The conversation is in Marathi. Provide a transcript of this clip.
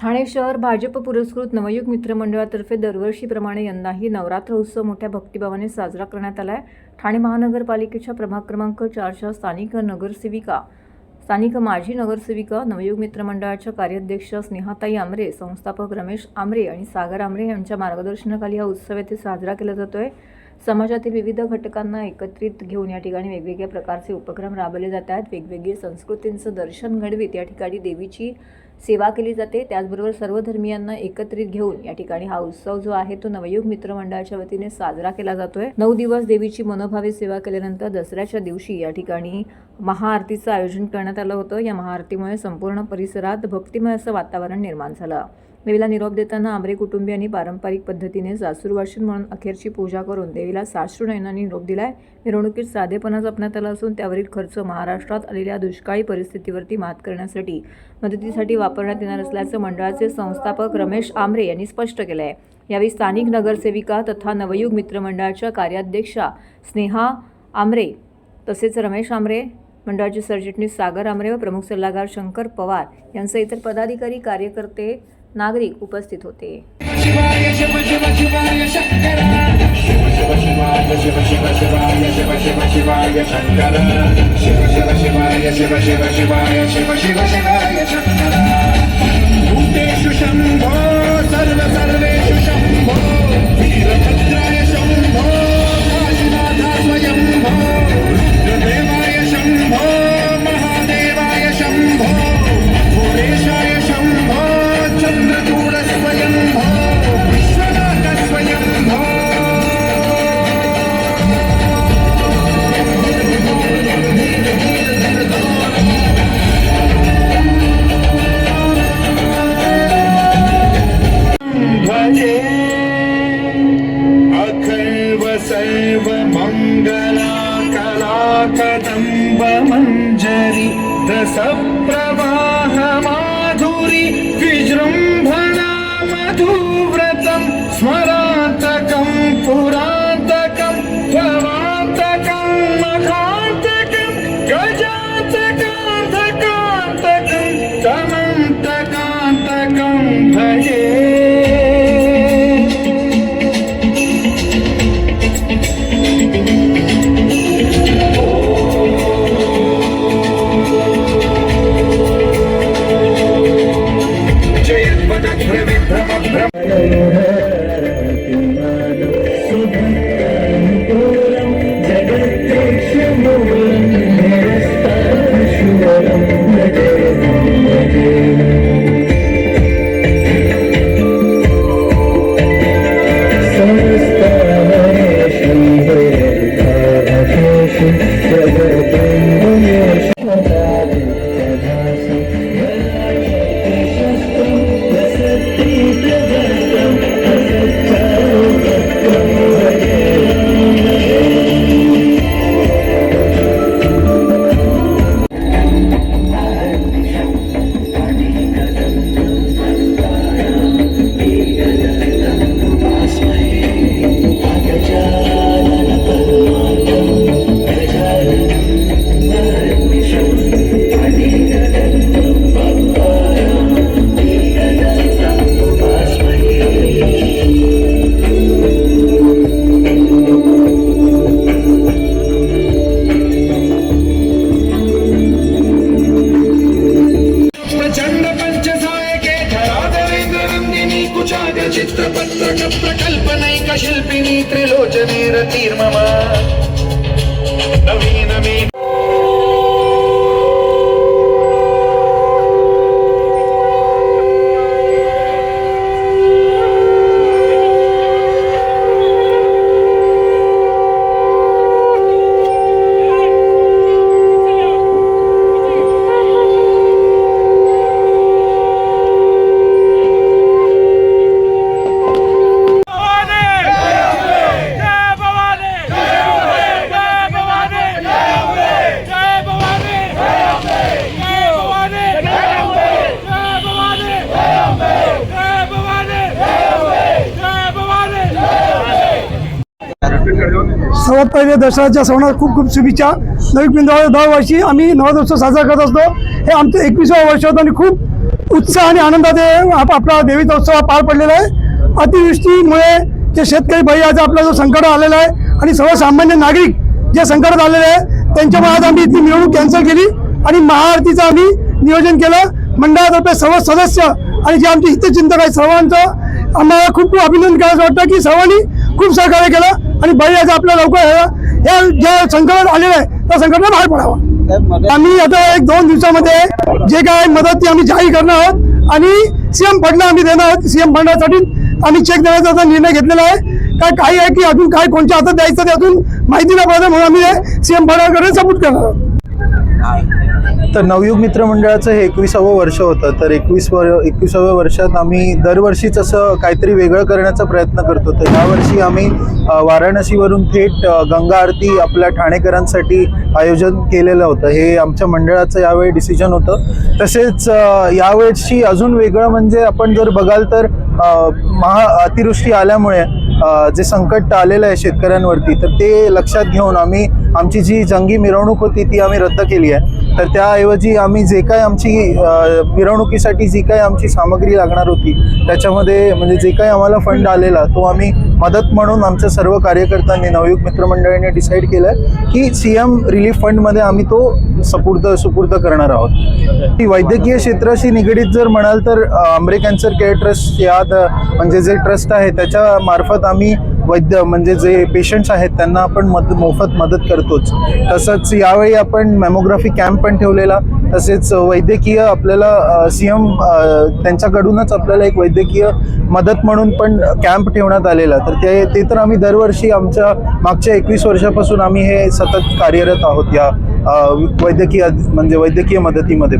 ठाणे शहर भाजप पुरस्कृत नवयुग मित्रमंडळातर्फे दरवर्षीप्रमाणे यंदाही नवरात्र उत्सव मोठ्या भक्तिभावाने साजरा करण्यात आला आहे ठाणे महानगरपालिकेच्या प्रभाग क्रमांक चारच्या स्थानिक नगरसेविका स्थानिक माजी नगरसेविका नवयुग मित्रमंडळाच्या कार्याध्यक्ष स्नेहाताई आमरे संस्थापक रमेश आमरे आणि सागर आमरे यांच्या मार्गदर्शनाखाली हा उत्सव येथे साजरा केला जातो आहे समाजातील विविध घटकांना एकत्रित घेऊन या ठिकाणी वेगवेगळ्या प्रकारचे उपक्रम राबवले जात आहेत वेगवेगळी संस्कृतींचं दर्शन घडवीत. या ठिकाणी देवीची सेवा केली जाते. त्याचबरोबर सर्व धर्मियांना एकत्रित घेऊन या ठिकाणी हा उत्सव जो आहे तो नवयुग मित्र मंडळाच्या वतीने साजरा केला जातोय. नऊ दिवस देवीची मनोभावे सेवा केल्यानंतर दसऱ्याच्या दिवशी या ठिकाणी महाआरतीचं आयोजन करण्यात आलं होतं. या महाआरतीमुळे संपूर्ण परिसरात भक्तिमय असं वातावरण निर्माण झालं. देवीला निरोप देताना आंबरे कुटुंबियांनी पारंपरिक पद्धतीने सासूरवाशीन म्हणून अखेरची पूजा करून देवीला साश्रू नयनांनी निरोप दिलाय. मिरवणुकीत साधेपणा जपण्यात आला असून त्यावरील खर्च महाराष्ट्रात आलेल्या दुष्काळी परिस्थितीवरती मात करण्यासाठी मदतीसाठी वापरण्यात येणार असल्याचं मंडळाचे संस्थापक रमेश आमरे यांनी स्पष्ट केलं आहे यावेळी स्थानिक नगरसेविका तथा नवयुग मित्रमंडळाच्या कार्याध्यक्षा स्नेहा आमरे तसेच रमेश आमरे मंडळाचे सरचिटणीस सागर आमरे व प्रमुख सल्लागार शंकर पवार यांसह इतर पदाधिकारी कार्यकर्ते नागरिक उपस्थित होते। प्रवाहमाधुरि विजृम्भणा मधुव्रतं स्मरातकं पुरा कुचाग्र प्रकल्पनैक शिल्पिनी त्रिलोचने रतीर्ममा नवीन मे भवानी जय भवानी जय भवानी जय भवानी जय भवानी जय भवानी जय भवानी जय भवानी सर्वात पहिले दसऱ्याच्या सणात खूप खूप शुभेच्छा. नवीन पिंजरा दरवर्षी आम्ही नवदोत्सव साजरा करत असतो. हे आमचं एकविसावं वर्ष होतं आणि खूप उत्साह आणि आनंदात आप- आपला देवीचा उत्सव पार पडलेला आहे. अतिवृष्टीमुळे जे शेतकरी भैयाचा आपला जो संकट आलेला आहे आणि सर्वसामान्य नागरिक जे संकटात आलेले आहे त्यांच्यामुळे आज आम्ही ती मिरवणूक कॅन्सल केली आणि महाआरतीचं आम्ही नियोजन केलं. मंडळातर्फे सर्व सदस्य आणि जे आमचे हितचिंतक आहेत सर्वांचं आम्हाला खूप खूप अभिनंदन करायचं वाटतं की सर्वांनी खूप सहकार्य केलं. आणि भैयाचं आपल्या लवकर ह्या- या ज्या संकटात आलेलं आहे त्या संकटाला बाहेर पडावं. आम्ही आता एक दोन दिवसामध्ये जे काय मदत ती आम्ही जाहीर करणार आहोत आणि सीएम फंड आम्ही देणार आहोत. सीएम फंडासाठी आम्ही चेक देण्याचा निर्णय घेतलेला आहे. काय काही आहे की अजून काय कोणत्या हातात द्यायचं ते अजून माहिती नाही पडत म्हणून आम्ही सीएम फंडाकडे सपोर्ट करणार आहोत. तर नवयुग मित्र मंडळाचं हे एकविसावं वर्ष होतं. तर एकवीस वर एकविसाव्या वर्षात आम्ही दरवर्षीच असं काहीतरी वेगळं करण्याचा प्रयत्न करतो तर यावर्षी आम्ही वाराणसीवरून थेट गंगा आरती आपल्या ठाणेकरांसाठी आयोजन केलेलं होतं. हे आमच्या मंडळाचं यावेळी डिसिजन होतं. तसेच अ, अजून वेगळं म्हणजे आपण जर बघाल तर महा अतिवृष्टी आल्यामुळे जे संकट आलेलं आहे शेतकऱ्यांवरती तर ते लक्षात घेऊन आम्ही आमची जी जंगी मिरवणूक होती ती आम्ही रद्द केली आहे. तर त्याऐवजी आम्ही जे काय आमची मिरवणुकीसाठी जी काय आमची सामग्री लागणार होती त्याच्यामध्ये म्हणजे जे काही आम्हाला फंड आलेला तो आम्ही मदत म्हणून आमच्या सर्व कार्यकर्त्यांनी नवयुग मित्रमंडळाने डिसाईड केलं आहे की सी एम रिलीफ फंडमध्ये आम्ही तो सपूर्द सुपूर्द करणार आहोत. ती वैद्यकीय क्षेत्राशी निगडीत जर म्हणाल तर अ, आंबरे कॅन्सर केअर ट्रस्ट या म्हणजे जे ट्रस्ट आहे त्याच्या मार्फत आम्ही वैद्य म्हणजे जे पेशंट्स आहेत त्यांना आपण मद मोफत मदत करतोच. तसंच यावेळी आपण मॅमोग्राफी कॅम्प पण ठेवलेला. तसेच वैद्यकीय आपल्याला सी एम त्यांच्याकडूनच आपल्याला एक वैद्यकीय मदत म्हणून पण कॅम्प ठेवण्यात आलेला. तर ते ते तर आम्ही दरवर्षी आमच्या मागच्या एकवीस वर्षापासून आम्ही हे सतत कार्यरत आहोत या वैद्यकीय म्हणजे वैद्यकीय मदतीमध्ये.